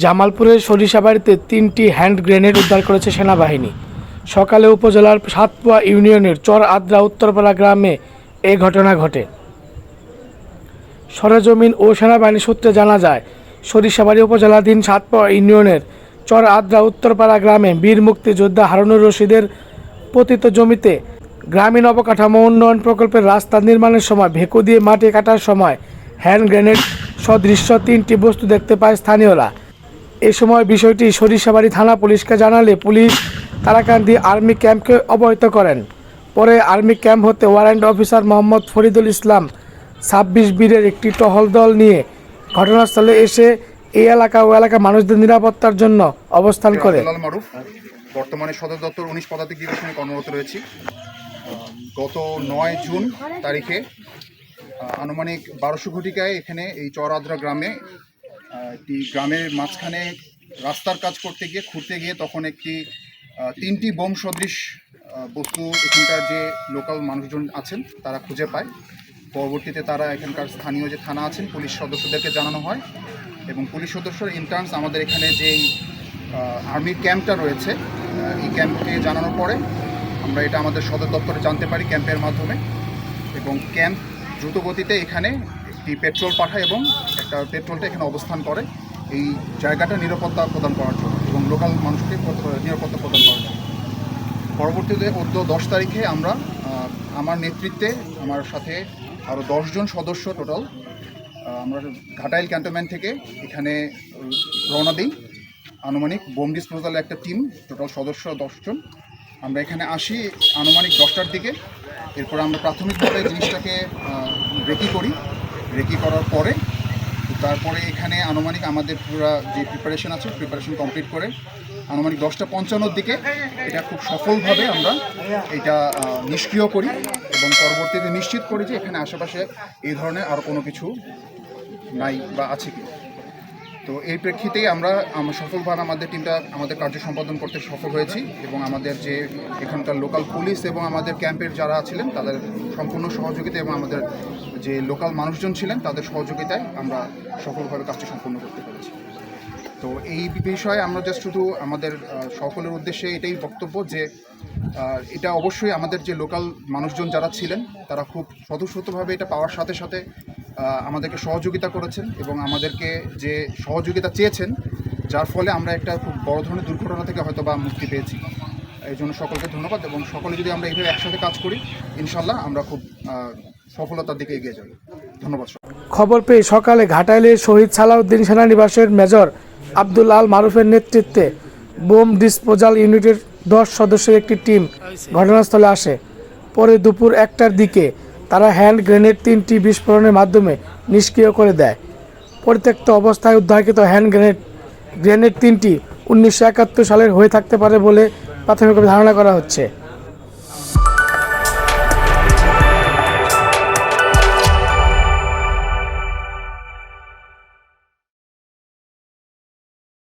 জামালপুরের সরিষাবাড়িতে তিনটি hand grenade উদ্ধার করেছে সেনাবাহিনী। সকালে উপজেলার সাতপুয়া ইউনিয়নের চর আদ্রা উত্তরপাড়া গ্রামে এ ঘটনা ঘটে। সরেজমিন ও সেনাবাহিনী সূত্রে জানা যায়, সরিষাবাড়ি উপজেলাধীন সাতপুয়া ইউনিয়নের চর আদ্রা উত্তরপাড়া গ্রামে বীর মুক্তিযোদ্ধা হারুনুর রশিদের পতিত জমিতে গ্রামীণ অবকাঠামো উন্নয়ন প্রকল্পের রাস্তা নির্মাণের সময় ভেকু দিয়ে মাটি কাটার সময় হ্যান্ড গ্রেনেড সদৃশ্য তিনটি বস্তু দেখতে পায় স্থানীয়রা। এ সময় বিষয়টি সরিষাবাড়ি থানা পুলিশকে জানালে পুলিশ তারাকান্দি আর্মি ক্যাম্পকে অবহিত করেন। পরে আর্মি ক্যাম্প হতে ওয়ারেন্ট অফিসার মোহাম্মদ ফরিদুল ইসলাম ছাব্বিশ বীরের একটি টহল দল নিয়ে ঘটনাস্থলে এসে এই এলাকা ও এলাকার মানুষদের নিরাপত্তার জন্য অবস্থান করে। বর্তমানে সদর দপ্তর উনিশ পদাতিক ডিভিশনে কর্মরত রয়েছি। গত নয় জুন তারিখে আনুমানিক বারোশো ঘটিকায় এখানে এই চরাদ্রা গ্রামে একটি গ্রামের মাঝখানে রাস্তার কাজ করতে গিয়ে, খুঁড়তে গিয়ে তখন একটি তিনটি বোম সদৃশ বস্তু এখানকার যে লোকাল মানুষজন আছেন, তারা খুঁজে পায়। পরবর্তীতে তারা এখানকার স্থানীয় যে থানা আছেন, পুলিশ সদস্যদেরকে জানানো হয় এবং পুলিশ সদস্যর ইন্টার্নস আমাদের এখানে যেই আর্মির ক্যাম্পটা রয়েছে এই ক্যাম্পকে জানানোর পরে আমরা এটা আমাদের সদর দপ্তরে জানতে পারি ক্যাম্পের মাধ্যমে। এবং ক্যাম্প দ্রুত গতিতে এখানে একটি পেট্রোল পাঠায় এবং পেট্রোলটা এখানে অবস্থান করে। এই জায়গাটা নিরাপত্তা প্রদান করার জন্য এবং লোকাল মানুষকে নিরাপত্তা প্রদান করার জন্য। পরবর্তীতে অদ্য দশ তারিখে আমরা আমার নেতৃত্বে, আমার সাথে আরও দশজন সদস্য টোটাল আমরা ঘাটাইল ক্যান্টনমেন্ট থেকে এখানে রওনা দিই। আনুমানিক বোম ডিসপোজাল একটা টিম টোটাল সদস্য দশজন আমরা এখানে আসি আনুমানিক দশটার দিকে। এরপর আমরা প্রাথমিকভাবে জিনিসটাকে রেকি করি। রেকি করার পরে তারপরে এখানে আনুমানিক আমাদের পুরা যে প্রিপারেশন আছে প্রিপারেশন কমপ্লিট করে আনুমানিক দশটা পঞ্চান্নর দিকে এটা খুব সফলভাবে আমরা এটা নিষ্ক্রিয় করি এবং পরবর্তীতে নিশ্চিত করি যে এখানে আশেপাশে এই ধরনের আর কোনো কিছু নাই বা আছে কি তো এই প্রেক্ষিতেই আমরা সফলভাবে আমাদের টিমটা আমাদের কার্য সম্পাদন করতে সফল হয়েছি এবং আমাদের যে এখানকার লোকাল পুলিশ এবং আমাদের ক্যাম্পের যারা ছিলেন, তাদের সম্পূর্ণ সহযোগিতা এবং আমাদের যে লোকাল মানুষজন ছিলেন, তাদের সহযোগিতায় আমরা সফলভাবে কাজটি সম্পূর্ণ করতে পেরেছি। তো এই বিষয়ে আমরা জাস্ট শুধু আমাদের সকলের উদ্দেশ্যে এটাই বক্তব্য যে এটা অবশ্যই আমাদের যে লোকাল মানুষজন যারা ছিলেন, তারা খুব স্বতঃস্ফূর্তভাবে এটা পাওয়ার সাথে সাথে আমাদেরকে সহযোগিতা করেছেন এবং আমাদেরকে যে সহযোগিতা চেয়েছেন, যার ফলে আমরা একটা খুব বড় ধরনের দুর্ঘটনা থেকে হয়তো বা মুক্তি পেয়েছি। এই জন্য সকলকে ধন্যবাদ এবং সকলে যদি আমরা এইভাবে একসাথে কাজ করি ইনশাল্লাহ আমরা খুব সফলতার দিকে এগিয়ে যাব। ধন্যবাদ খবর পেয়ে সকালে ঘাটাইলের শহীদ সালাউদ্দিন সেনানিবাসের মেজর আব্দুল আল মারুফের নেতৃত্বে বোম ডিসপোজাল ইউনিটের দশ সদস্যের একটি টিম ঘটনাস্থলে আসে। পরে দুপুর একটার দিকে তারা হ্যান্ড গ্রেনেড তিনটি বিস্ফোরণের মাধ্যমে নিষ্ক্রিয় করে দেয়। পরিত্যক্ত অবস্থায় উদ্ধারকৃত হ্যান্ড গ্রেনেড গ্রেনেড তিনটি উনিশশো একাত্তর সালের হয়ে থাকতে পারে বলে প্রাথমিকভাবে ধারণা করা হচ্ছে।